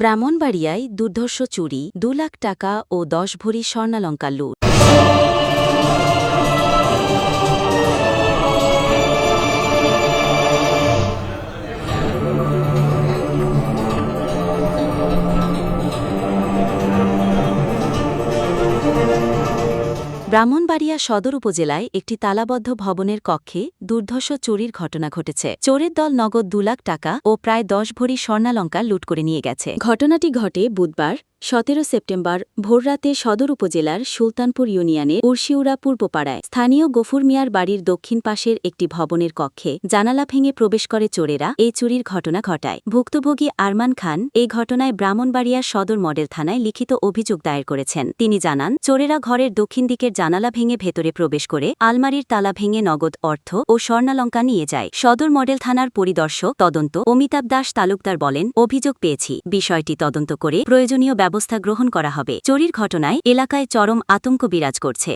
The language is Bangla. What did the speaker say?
ব্রাহ্মণবাড়িয়ায় দুর্ধর্ষ চুরি দু লাখ টাকা ও দশ ভরি স্বর্ণালঙ্কা লুট। ব্রাহ্মণবাড়িয়া সদর উপজেলায় একটি তালাবদ্ধ ভবনের কক্ষে দুর্ধর্ষ চুরির ঘটনা ঘটেছে। চোরের দল নগদ দু লাখ টাকা ও প্রায় দশ ভরি স্বর্ণালঙ্কার লুট করে নিয়ে গেছে। ঘটনাটি ঘটে বুধবার সতেরো সেপ্টেম্বর ভোররাতে সদর উপজেলার সুলতানপুর ইউনিয়নে উর্শিউরা পূর্বপাড়ায় স্থানীয় গফুর মিয়ার বাড়ির দক্ষিণ পাশের একটি ভবনের কক্ষে জানালা ভেঙে প্রবেশ করে চোরেরা এই চুরির ঘটনা ঘটায়। ভুক্তভোগী আরমান খান এই ঘটনায় ব্রাহ্মণবাড়িয়ার সদর মডেল থানায় লিখিত অভিযোগ দায়ের করেছেন। তিনি জানান, চোরেরা ঘরের দক্ষিণ দিকের জানালা ভেঙে ভেতরে প্রবেশ করে আলমারির তালা ভেঙে নগদ অর্থ ও স্বর্ণালঙ্কা নিয়ে যায়। সদর মডেল থানার পরিদর্শক তদন্ত অমিতাভ দাস তালুকদার বলেন, অভিযোগ পেয়েছি। বিষয়টি তদন্ত করে প্রয়োজনীয় ব্যবস্থা গ্রহণ করা হবে। চুরির ঘটনায় এলাকায় চরম আতঙ্ক বিরাজ করছে।